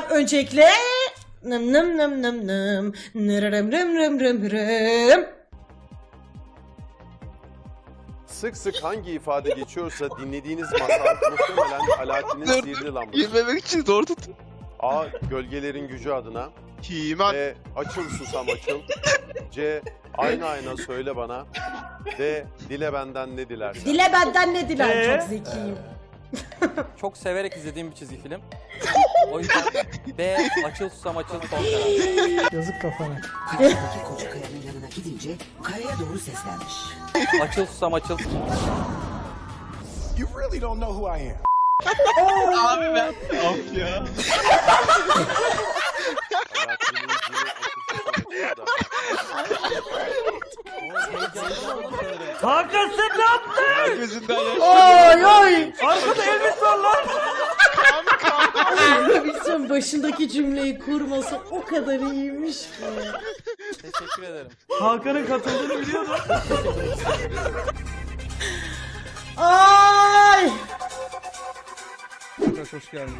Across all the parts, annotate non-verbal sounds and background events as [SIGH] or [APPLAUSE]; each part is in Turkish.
söyleyeceğim öncelikle. Nım nım nım nım nım. Nırırım rım rım rım rım. Sık sık hangi ifade geçiyorsa dinlediğiniz masal muhtemelen Alaaddin'in sihirli lambası. Yememek için zor tut. A. Gölgelerin gücü adına. Himen. B. Açıl susam açıl. C. Ayna ayna söyle bana. D. Dile benden ne dilersen. Dile benden ne diler Ee? çok zekiyim. Çok severek izlediğim bir çizgi film. [LAUGHS] O yüzden B açıl susam açıl son karar. Yazık kafana. Karşıdaki koca kayanın yanına gidince kayaya doğru seslenmiş. Açıl susam açıl. You really don't know who I am. Abi ben. Of ya. Sen ne yaptın? Gözünden yaş. Oy oy. Arkada Elvis var lan. Elvis'in başındaki cümleyi kurması o kadar iyiymiş ki. Teşekkür ederim. Hakan'ın katıldığını biliyordum. Ay. Hoş geldin.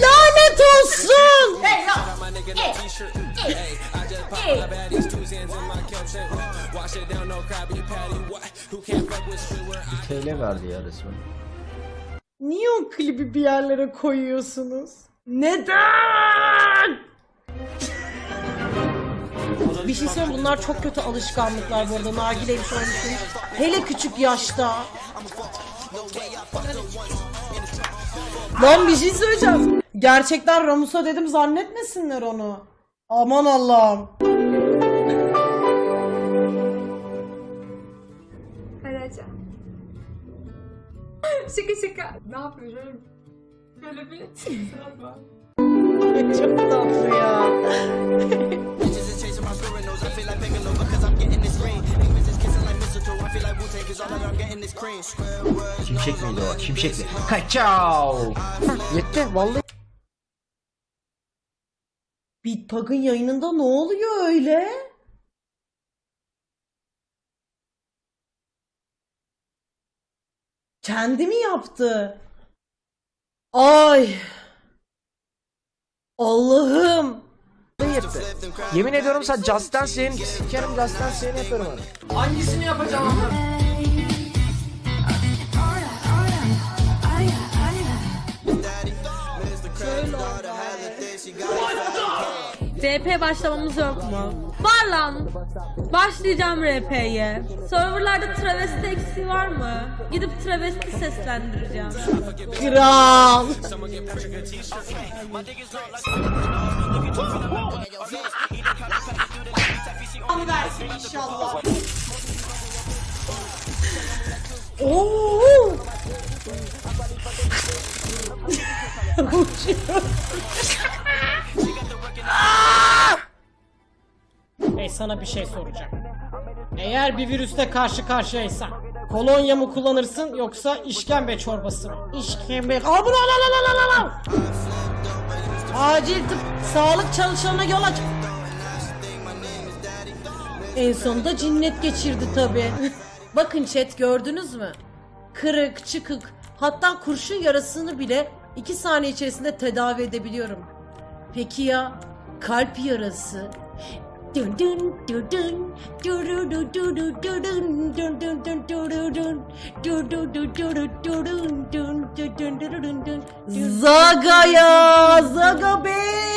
Lanet olsun. TL verdi ya resmen. Niye o klibi bir yerlere koyuyorsunuz? Neden? bir şey söyleyeyim bunlar çok kötü alışkanlıklar bu arada. Nargileymiş olmuşum. Hele küçük yaşta. Lan bir şey söyleyeceğim. Gerçekten Ramus'a dedim zannetmesinler onu. Aman Allah'ım. [LAUGHS] Şaka şaka. Ne yapıyor? Şöyle, şöyle bir surat var. Çok tatlı ya. Şimşek miydi o? Şimşekli. Kaçav. Yetti vallahi. Bitpag'ın yayınında ne oluyor öyle? Kendi mi yaptı? Ay. Allah'ım. yetti. Yemin ediyorum sen Just Dance yayın sikerim Just Dance yayını yaparım hani. Hangisini yapacağım ama? RP başlamamız yok mu? Var lan. Başlayacağım RP'ye. Serverlarda travesti eksiği var mı? Gidip travesti seslendireceğim. Kral. Onu versin inşallah. [LAUGHS] Oo. Hey sana bir şey soracağım. Eğer bir virüste karşı karşıyaysan kolonya mı kullanırsın yoksa işkembe çorbası mı? İşkembe... Aa bunu al al al al al al! Acil tıp sağlık çalışanına yol aç. En sonunda cinnet geçirdi tabi. [LAUGHS] Bakın chat gördünüz mü? Kırık, çıkık, hatta kurşun yarasını bile 2 saniye içerisinde tedavi edebiliyorum. Peki ya kalp yarası? Zaga'ya, Zaga Bey.